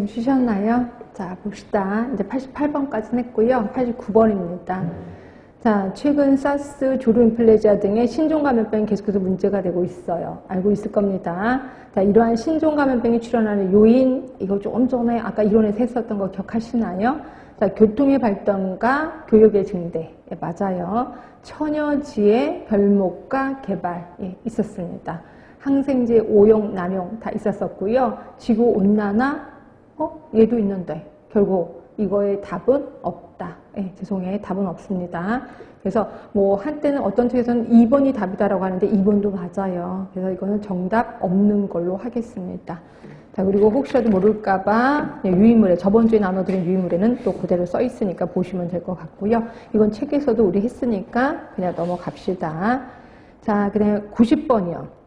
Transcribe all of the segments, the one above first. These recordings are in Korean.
좀 쉬셨나요? 자, 봅시다. 이제 88번까지 했고요. 89번입니다. 자, 최근 사스, 조류 인플레자 등의 신종 감염병이 계속해서 문제가 되고 있어요. 알고 있을 겁니다. 자, 이러한 신종 감염병이 출현하는 요인, 이거 조금 전에 아까 이론에서 했었던 거 기억하시나요? 자, 교통의 발전과 교육의 증대. 예, 맞아요. 처녀지의 별목과 개발, 예, 있었습니다. 항생제 오용, 남용 다 있었었고요. 지구 온난화, 어? 얘도 있는데 결국 이거의 답은 없다. 예, 죄송해요. 답은 없습니다. 그래서 뭐 한때는 어떤 책에서는 2번이 답이다라고 하는데 2번도 맞아요. 그래서 이거는 정답 없는 걸로 하겠습니다. 자, 그리고 혹시라도 모를까봐 유인물에, 저번 주에 나눠드린 유인물에는 또 그대로 써 있으니까 보시면 될 것 같고요. 이건 책에서도 우리 했으니까 그냥 넘어갑시다. 자, 그 다음에 90번이요.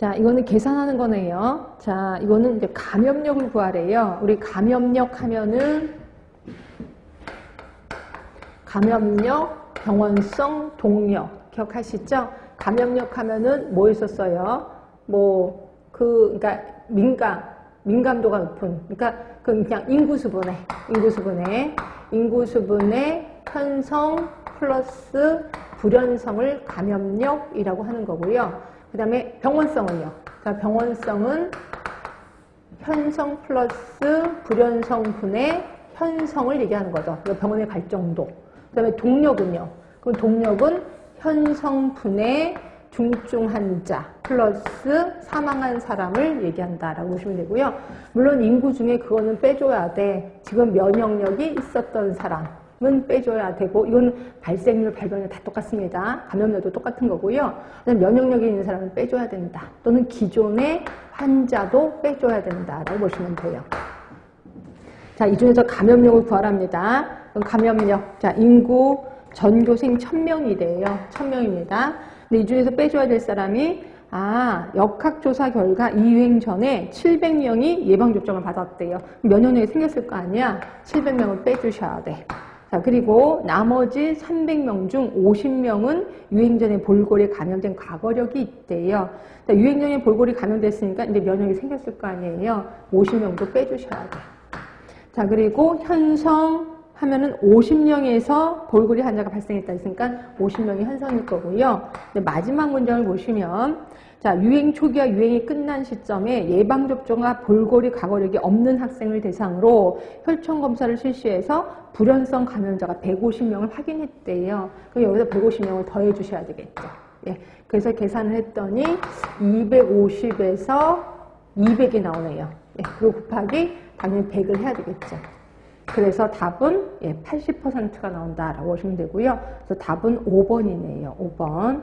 자, 이거는 계산하는 거네요. 자, 이거는 이제 감염력을 구하래요. 우리 감염력 하면은 감염력, 병원성, 동력 기억하시죠? 감염력 하면은 뭐 있었어요? 뭐 그 그러니까 민감, 민감도가 높은 그러니까 그 그냥 인구수분해, 인구수분해, 인구수분해 편성 플러스 불연성을 감염력이라고 하는 거고요. 그 다음에 병원성은요. 자, 병원성은 현성 플러스 불연성분의 현성을 얘기하는 거죠. 병원에 갈 정도. 그 다음에 동력은요. 그럼 동력은 현성분의 중증 환자 플러스 사망한 사람을 얘기한다라고 보시면 되고요. 물론 인구 중에 그거는 빼줘야 돼. 지금 면역력이 있었던 사람. 은 빼줘야 되고 이건 발생률, 발병률 다 똑같습니다. 감염률도 똑같은 거고요. 면역력이 있는 사람은 빼줘야 된다. 또는 기존의 환자도 빼줘야 된다라고 보시면 돼요. 자, 이 중에서 감염력을 구하랍니다. 그럼 감염력, 자, 인구 전교생 1000명이래요. 1000명입니다. 근데 이 중에서 빼줘야 될 사람이 아, 역학조사 결과 이 유행 전에 700명이 예방접종을 받았대요. 면역력이 생겼을 거 아니야? 700명을 빼주셔야 돼. 자, 그리고 나머지 300명 중 50명은 유행 전에 볼골에 감염된 과거력이 있대요. 자, 유행 전에 볼골이 감염됐으니까 이제 면역이 생겼을 거 아니에요. 50명도 빼주셔야 돼. 자, 그리고 현성 하면은 50명에서 볼골이 환자가 발생했다 했으니까 50명이 현성일 거고요. 마지막 문장을 보시면 자, 유행 초기와 유행이 끝난 시점에 예방접종과 볼고리 과거력이 없는 학생을 대상으로 혈청 검사를 실시해서 불연성 감염자가 150명을 확인했대요. 그럼 여기서 150명을 더해 주셔야 되겠죠. 예. 그래서 계산을 했더니 250에서 200이 나오네요. 예. 그리고 곱하기 당연히 100을 해야 되겠죠. 그래서 답은 예, 80%가 나온다라고 보시면 되고요. 그래서 답은 5번이네요. 5번.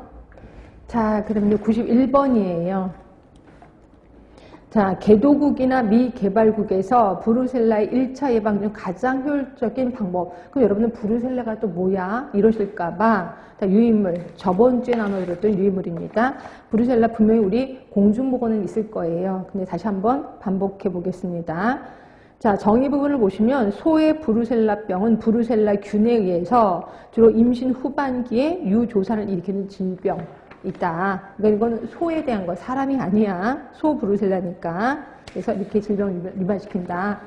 자, 그럼 이제 91번이에요. 자, 개도국이나 미개발국에서 브루셀라의 1차 예방 중 가장 효율적인 방법. 그럼 여러분은 브루셀라가 또 뭐야? 이러실까봐. 자, 유인물. 저번 주에 나눠드렸던 유인물입니다. 브루셀라 분명히 우리 공중보건은 있을 거예요. 근데 다시 한번 반복해 보겠습니다. 자, 정의 부분을 보시면 소의 브루셀라병은 브루셀라균에 의해서 주로 임신 후반기에 유조산을 일으키는 질병. 있다. 그러니까 이건 소에 대한 거 사람이 아니야. 소 브루셀라니까. 그래서 이렇게 질병을 유발시킨다.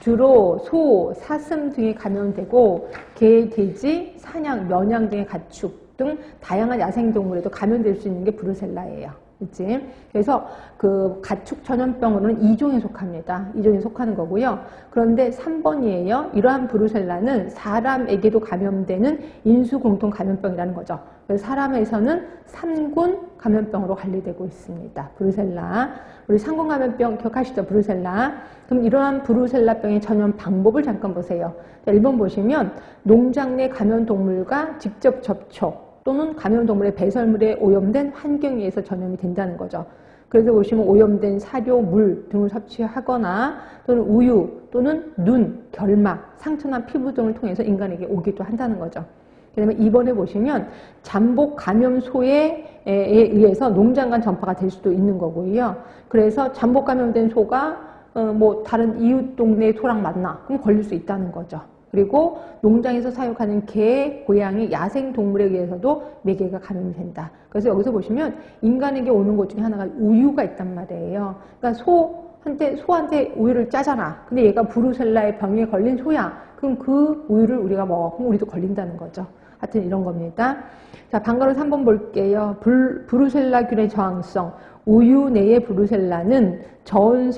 주로 소, 사슴 등에 감염되고 개, 돼지, 사냥, 면양 등의 가축 등 다양한 야생동물에도 감염될 수 있는 게 브루셀라예요. 그치? 그래서 그 가축 전염병으로는 2종에 속합니다. 2종에 속하는 거고요. 그런데 3번이에요. 이러한 브루셀라는 사람에게도 감염되는 인수 공통 감염병이라는 거죠. 그래서 사람에서는 3군 감염병으로 관리되고 있습니다. 브루셀라. 우리 상군 감염병 기억하시죠? 브루셀라. 그럼 이러한 브루셀라병의 전염 방법을 잠깐 보세요. 자, 1번 보시면 농장 내 감염 동물과 직접 접촉 또는 감염동물의 배설물에 오염된 환경에 의해서 전염이 된다는 거죠. 그래서 보시면 오염된 사료, 물 등을 섭취하거나 또는 우유 또는 눈, 결막, 상처나 피부 등을 통해서 인간에게 오기도 한다는 거죠. 그 다음에 이번에 보시면 잠복 감염소에 의해서 농장 간 전파가 될 수도 있는 거고요. 그래서 잠복 감염된 소가 어, 뭐 다른 이웃 동네 소랑 만나 그럼 걸릴 수 있다는 거죠. 그리고 농장에서 사육하는 개, 고양이, 야생 동물에 의해서도 매개가 감염이 된다. 그래서 여기서 보시면 인간에게 오는 것 중에 하나가 우유가 있단 말이에요. 그러니까 소 한테 소한테 우유를 짜잖아. 근데 얘가 브루셀라의 병에 걸린 소야. 그럼 그 우유를 우리가 먹어. 그럼 우리도 걸린다는 거죠. 하여튼 이런 겁니다. 자, 방가로서 한번 볼게요. 불, 브루셀라균의 저항성. 우유 내의 브루셀라는 저온